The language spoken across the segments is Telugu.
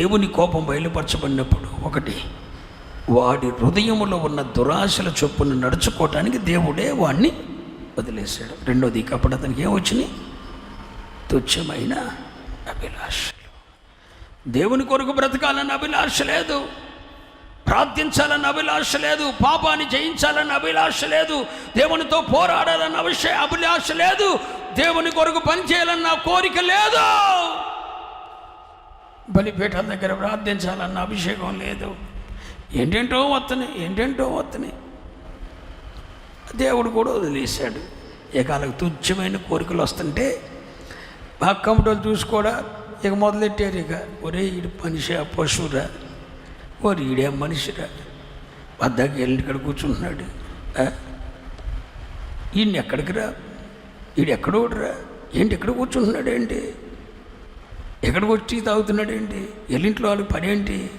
దేవుని కోపం బయలుపరచబడినప్పుడు ఒకటి వాడి హృదయంలో ఉన్న దురాశల చొప్పున నడుచుకోవటానికి దేవుడే వాడిని వదిలేశాడు. రెండోది కాబట్టి అతనికి ఏమొచ్చినాయి తుచ్చమైన అభిలాషలు. దేవుని కొరకు బ్రతకాలన్న అభిలాష లేదు. ప్రార్థించాలన్న అభిలాష లేదు. పాపాన్ని జయించాలన్న అభిలాష లేదు. దేవునితో పోరాడాలన్న విషయ అభిలాష లేదు. దేవుని కొరకు పనిచేయాలన్న కోరిక లేదు. బలిపీఠాల దగ్గర ప్రార్థించాలన్న అభిషేకం లేదు. ఏంటేంటో వస్తున్నాయి ఏంటేంటో వస్తున్నాయి దేవుడు కూడా వదిలేశాడు. ఇక వాళ్ళకి తుచ్చమైన కోరికలు వస్తుంటే బాగా చూసి కూడా ఇక మొదలెట్టారు ఇక. ఒరే ఈడు మనిషి పశువురా. ఓరి ఈడే మనిషిరా. వద్దకి వెళ్ళి ఇక్కడ కూర్చుంటున్నాడు. ఈయన్ని ఈయన ఎక్కడికి రా? ఈడు ఎక్కడోడురా? ఏంటి ఎక్కడ కూర్చుంటున్నాడు ఏంటి? ఎక్కడికి వచ్చి తాగుతున్నాడేంటి? ఎల్లింట్లో వాళ్ళు పని ఏంటి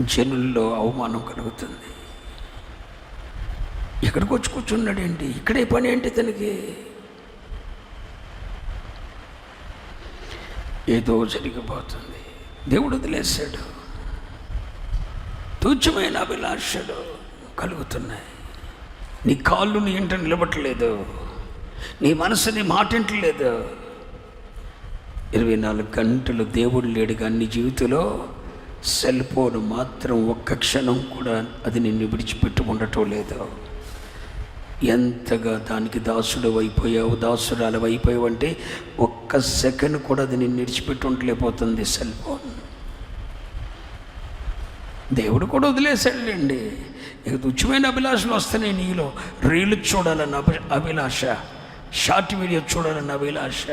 జనుల్లో అవమానం కలుగుతుంది. ఎక్కడికి వచ్చి కూర్చున్నాడేంటి? ఇక్కడే పని ఏంటి తనకి? ఏదో జరిగిపోతుంది. దేవుడు వదిలేశాడు. తుచ్చమైన అభిలాషలు కలుగుతున్నాయి. నీ కాళ్ళు నీ ఇంట నిలబట్టలేదు నీ మనసు నీ మాటింటలేదు ఇరవై నాలుగు గంటలు దేవుడు లేడు కానీ జీవితంలో సెల్ ఫోన్ మాత్రం ఒక్క క్షణం కూడా అది నిన్ను విడిచిపెట్టి ఉండటం లేదు. ఎంతగా దానికి దాసుడు అయిపోయావు దాసురాలు అయిపోయావు అంటే ఒక్క సెకండ్ కూడా అది నిన్ను విడిచిపెట్టి ఉండలేకపోతుంది సెల్ ఫోన్. దేవుడు కూడా వదిలేశాడులేండి. ఇక తుచ్చమైన అభిలాషలు వస్తున్నాయి నీలో. రీలు చూడాలన్న అభి అభిలాష షార్ట్ వీడియో చూడాలన్న అభిలాష.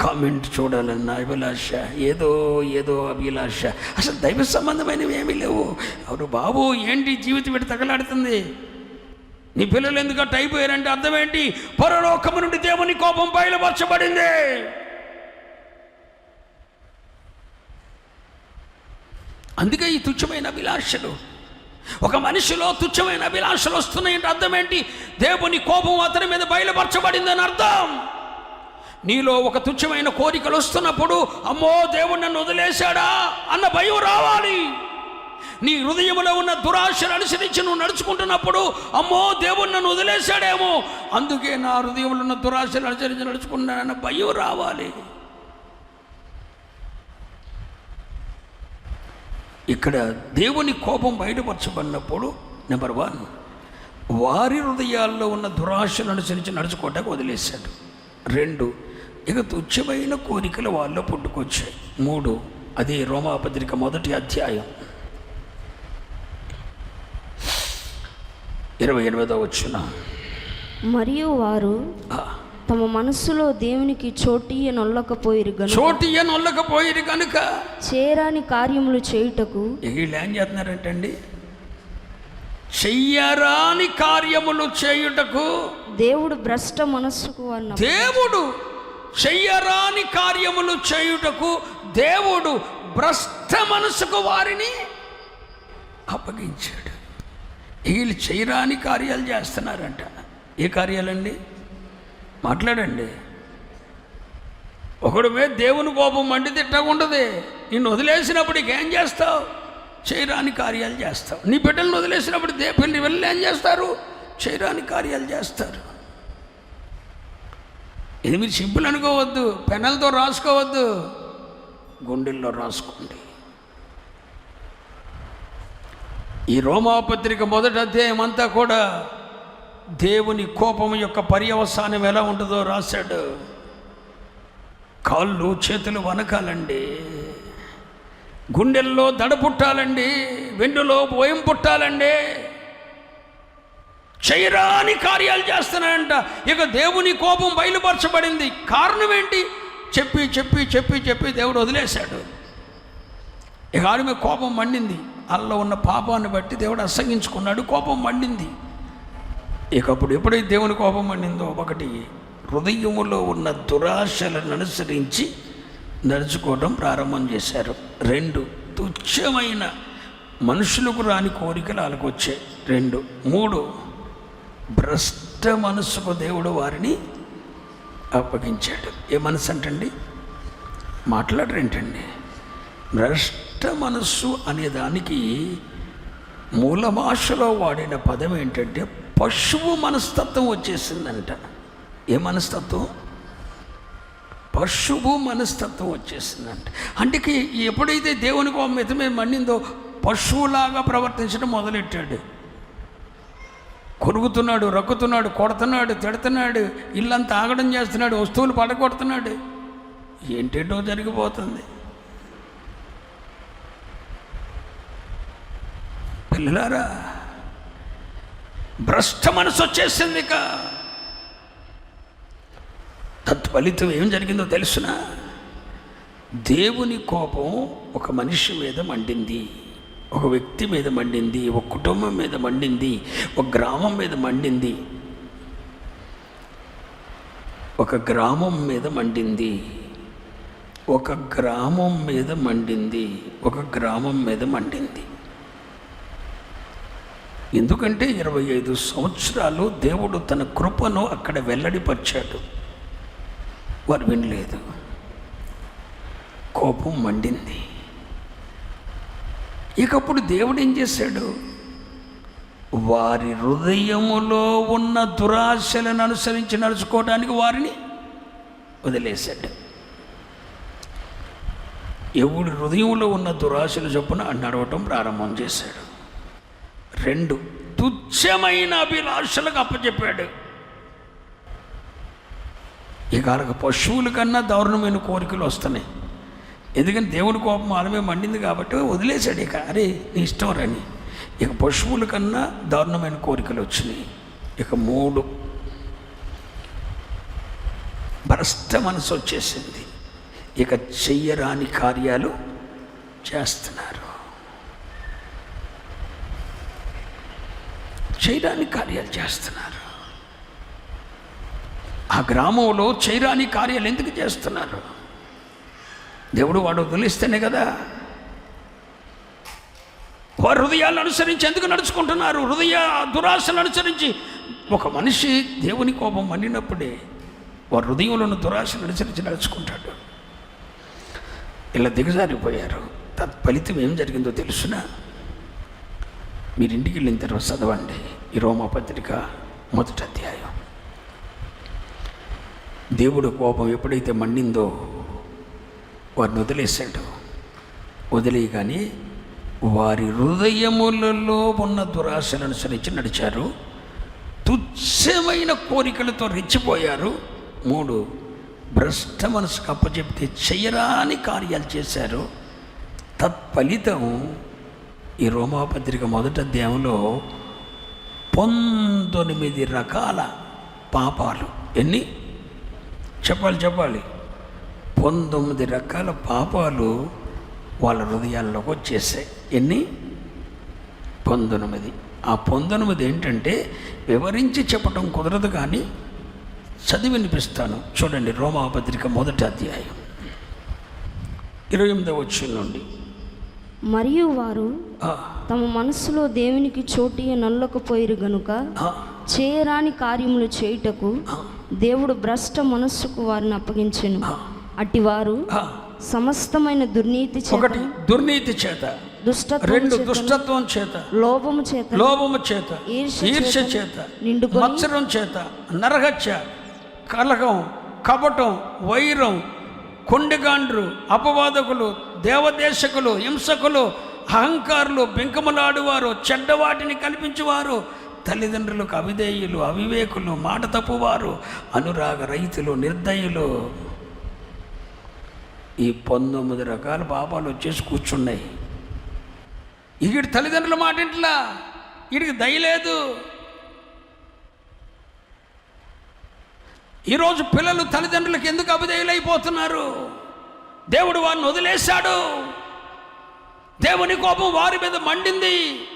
కామెంట్ చూడాలన్న అభిలాష. ఏదో ఏదో అభిలాష. అసలు దైవ సంబంధమైనవి ఏమీ లేవు. అవును బాబు ఏంటి జీవితం ఇటు తగలాడుతుంది? నీ పిల్లలు ఎందుకు అట్ట అయిపోయారంటే అర్థం ఏంటి? పరలోకము నుండి దేవుని కోపం బయలుపరచబడింది. అందుకే ఈ తుచ్చమైన అభిలాషలు ఒక మనిషిలో తుచ్చమైన అభిలాషలు వస్తున్నాయంటే అర్థం ఏంటి? దేవుని కోపం అతని మీద బయలుపరచబడిందని అర్థం. నీలో ఒక తుచ్చమైన కోరికలు వస్తున్నప్పుడు అమ్మో దేవుడు నన్ను వదిలేశాడా? అన్న భయం రావాలి. నీ హృదయంలో ఉన్న దురాశను అనుసరించి నువ్వు నడుచుకుంటున్నప్పుడు అమ్మో దేవుడు నన్ను వదిలేశాడేమో. అందుకే నా హృదయంలో ఉన్న దురాశను అనుసరించి నడుచుకున్నానన్న భయం రావాలి. ఇక్కడ దేవుని కోపం బయటపరచబడినప్పుడు నెంబర్ వన్ వారి హృదయాల్లో ఉన్న దురాశను అనుసరించి నడుచుకోవటానికి వదిలేశాడు. రెండు ఇక తుచ్చమైన కోరికలు వాళ్ళలో పుట్టుకొచ్చాయి. మూడు అదే రోమాపత్రిక మొదటి అధ్యాయం. ఇరవై ఎనిమిదో వచ్చిన మరియు వారు తమ మనస్సులో దేవునికి చోటీయ నొల్లకపోయిరు గను చోటి నొల్లకపోయేది కనుక చేరాని కార్యములు చేయుటకు వీళ్ళు ఏం చేస్తున్నారంటండి? చెయ్యరాని కార్యములు చేయుటకు దేవుడు భ్రష్ట మనస్సుకు అన్న దేవుడు చెయ్యరాని కార్యములు చేయుటకు దేవుడు భ్రష్ట మనసుకు వారిని అప్పగించాడు. వీళ్ళు చేయరాని కార్యాలు చేస్తున్నారంట. ఏ కార్యాలండి? మాట్లాడండి. ఒకడు మీద దేవుని కోపం మండి తిట్టకుండదు నిన్ను వదిలేసినప్పుడు ఇక ఏం చేస్తావు? చేయరాని కార్యాలు చేస్తావు. నీ బిడ్డలను వదిలేసినప్పుడు దే పిల్లి వెళ్ళి ఏం చేస్తారు? చేయరాని కార్యాలు చేస్తారు. ఇది మీరు సింపుల్ అనుకోవద్దు పెన్నలతో రాసుకోవద్దు. గుండెల్లో రాసుకోండి. ఈ రోమాపత్రిక మొదటి అధ్యాయం అంతా కూడా దేవుని కోపం యొక్క పర్యవసానం ఎలా ఉంటుందో రాశాడు. కాళ్ళు చేతులు వనకాలండి గుండెల్లో దడ పుట్టాలండి. వెన్నులో భయం పుట్టాలండి. చేయరాని కార్యాలు చేస్తున్నాయంట ఇక దేవుని కోపం బయలుపరచబడింది. కారణం ఏంటి? చెప్పి చెప్పి చెప్పి చెప్పి దేవుడు వదిలేశాడు. ఇక ఆమె కోపం మండింది. అల్ల ఉన్న పాపాన్ని బట్టి దేవుడు అసగించుకున్నాడు కోపం మండింది. ఇక అప్పుడు ఎప్పుడైతే దేవుని కోపం మండిందో ఒకటి హృదయములో ఉన్న దురాశలను అనుసరించి నడుచుకోవడం ప్రారంభం చేశారు. రెండు తుచ్చమైన మనుషులకు రాని కోరికలు వాళ్ళకు వచ్చాయి రెండు మూడు భ్రష్ట మనసుకు దేవుడు వారిని అప్పగించాడు. ఏ మనసు అంటండి? మాట్లాడరేంటండి? భ్రష్ట మనస్సు అనే దానికి మూల భాషలో వాడిన పదం ఏంటంటే పశువు మనస్తత్వం వచ్చేసిందంట. ఏ మనస్తత్వం? పశువు మనస్తత్వం వచ్చేసిందంట. అంటే ఎప్పుడైతే దేవునికి మితమే మిత మండిందో పశువులాగా ప్రవర్తించడం మొదలెట్టాడు. కొరుగుతున్నాడు రక్కుతున్నాడు కొడుతున్నాడు తిడుతున్నాడు ఇల్లంతా ఆగడం చేస్తున్నాడు వస్తువులు పడగొడుతున్నాడు. ఏంటేటో జరిగిపోతుంది. పిల్లలారా భ్రష్ట మనసు వచ్చేసింది ఇక. తత్ఫలితం ఏం జరిగిందో తెలుసునా? దేవుని కోపం ఒక మనిషి మీద మండింది. ఒక వ్యక్తి మీద మండింది ఒక కుటుంబం మీద మండింది ఒక గ్రామం మీద మండింది. ఒక గ్రామం మీద మండింది. ఒక గ్రామం మీద మండింది. ఒక గ్రామం మీద మండింది. ఎందుకంటే ఇరవై ఐదు సంవత్సరాలు దేవుడు తన కృపను అక్కడ వెల్లడిపరిచాడు. వారు వినలేదు. కోపం మండింది. ఇకప్పుడు దేవుడు ఏం చేశాడు? వారి హృదయములో ఉన్న దురాశలను అనుసరించి నడుచుకోవడానికి వారిని వదిలేశాడు. ఎవడి హృదయంలో ఉన్న దురాశలు చొప్పున నడవటం ప్రారంభం చేశాడు. రెండు తుచ్చమైన అభిలాషలకు అప్పచెప్పాడు ఇక పశువుల కన్నా దారుణమైన కోరికలు వస్తున్నాయి. ఎందుకంటే దేవుడి కోపం ఆలమే మండింది కాబట్టి వదిలేశాడు ఇక. అరే నీ ఇష్టం రని ఇక పశువుల కన్నా దారుణమైన కోరికలు వచ్చినాయి. ఇక మూడు. భ్రష్ట మనసు వచ్చేసింది. ఇక చెయ్యరాని కార్యాలు చేస్తున్నారు. చేయరాని కార్యాలు చేస్తున్నారు. ఆ గ్రామంలో చేయరాని కార్యాలు ఎందుకు చేస్తున్నారు? దేవుడు వాడు వదిలిస్తేనే కదా. వారు హృదయాలను అనుసరించి ఎందుకు నడుచుకుంటున్నారు? హృదయ దురాశను అనుసరించి. ఒక మనిషి దేవుని కోపం మండినప్పుడే వారి హృదయంలోని దురాశను అనుసరించి నడుచుకుంటాడు. ఇలా దిగజారిపోయారు. తత్ఫలితం ఏం జరిగిందో తెలుసునా? మీరు ఇంటికి వెళ్ళిన తర్వాత చదవండి. ఈ రోమా పత్రిక మొదటి అధ్యాయం. దేవుడు కోపం ఎప్పుడైతే మండిందో వారిని వదిలేశాడు. వదిలేయగానే వారి హృదయములలో ఉన్న దురాశను అనుసరించి నడిచారు. తుచ్చమైన కోరికలతో రెచ్చిపోయారు. మూడు భ్రష్ట మనసుకు అప్పచెప్తే చేయరాని కార్యాలు చేశారు. తత్ఫలితం ఈ రోమాపత్రిక మొదటి అధ్యాయంలో పంతొమ్మిది రకాల పాపాలు. ఎన్ని? చెప్పాలి చెప్పాలి. పంతొమ్మిది రకాల పాపాలు వాళ్ళ హృదయాల్లోకి వచ్చేసాయి. ఎన్ని? పంతొమ్మిది. ఆ పంతొమ్మిది ఏంటంటే వివరించి చెప్పటం కుదరదు కానీ చదివి వినిపిస్తాను. చూడండి రోమాపత్రిక మొదటి అధ్యాయం. ఇరవై ఎనిమిదవ నుండి. మరియు వారు తమ మనస్సులో దేవునికి చోటి నల్లకపోయిరు గనుక చేయరాని కార్యములు చేయుటకు దేవుడు భ్రష్ట మనస్సుకు వారిని అప్పగించెను. అట్టివారు ఆ. సమస్తమైన దుర్నీతి చేత ఒకటి దుర్నీతి చేత. దుష్టత్వము రెండు దుష్టత్వం చేత. లోభము చేత లోభము చేత. ఈర్ష్య చేత నిండుకొని మత్సరం చేత. నరహత్య కలహం కపటం వైరం కొండగాండ్రు అపవాదకులు దేవదేశకులు హింసకులు అహంకారులు బెంకములాడువారు చెడ్డవాటిని కల్పించువారు తల్లిదండ్రులకు అవిధేయులు అవివేకులు మాట తప్పువారు అనురాగ రైతులు నిర్దయులు. ఈ పంతొమ్మిది రకాల పాపాలు వచ్చేసి కూర్చున్నాయి. ఈడి తల్లిదండ్రుల మాట ఇంట్లా వీడికి దయలేదు ఈరోజు పిల్లలు తల్లిదండ్రులకు ఎందుకు అభిదయులైపోతున్నారు దేవుడు వారిని వదిలేశాడు. దేవుని కోపం వారి మీద మండింది.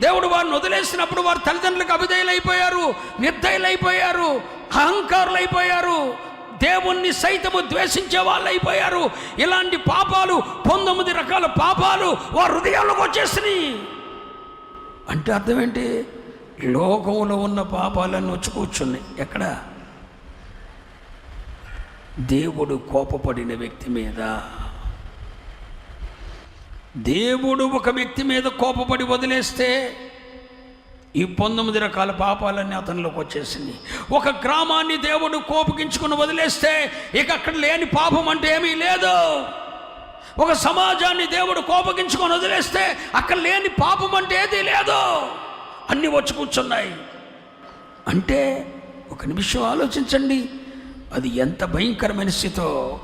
దేవుడు వారిని వదిలేసినప్పుడు వారు తల్లిదండ్రులకు అభిదయులైపోయారు నిర్దయులైపోయారు అహంకారులైపోయారు. దేవుణ్ణి సైతము ద్వేషించే వాళ్ళు అయిపోయారు. ఇలాంటి పాపాలు పంతొమ్మిది రకాల పాపాలు వారి హృదయాల్లోకి వచ్చేసినాయి. అంటే అర్థం ఏంటి లోకంలో ఉన్న పాపాలన్నీ వచ్చి కూర్చున్నాయి. ఎక్కడ? దేవుడు కోపపడిన వ్యక్తి మీద. దేవుడు ఒక వ్యక్తి మీద కోపపడి వదిలేస్తే ఈ పంతొమ్మిది రకాల పాపాలన్నీ అతనిలోకి వచ్చేసింది. ఒక గ్రామాన్ని దేవుడు కోపగించుకుని వదిలేస్తే ఇక అక్కడ లేని పాపం అంటే ఏమీ లేదు. ఒక సమాజాన్ని దేవుడు కోపగించుకొని వదిలేస్తే అక్కడ లేని పాపం అంటే ఏదీ లేదు. అన్నీ వచ్చి కూర్చున్నాయి. అంటే ఒక నిమిషం ఆలోచించండి. అది ఎంత భయంకరమైన స్థితో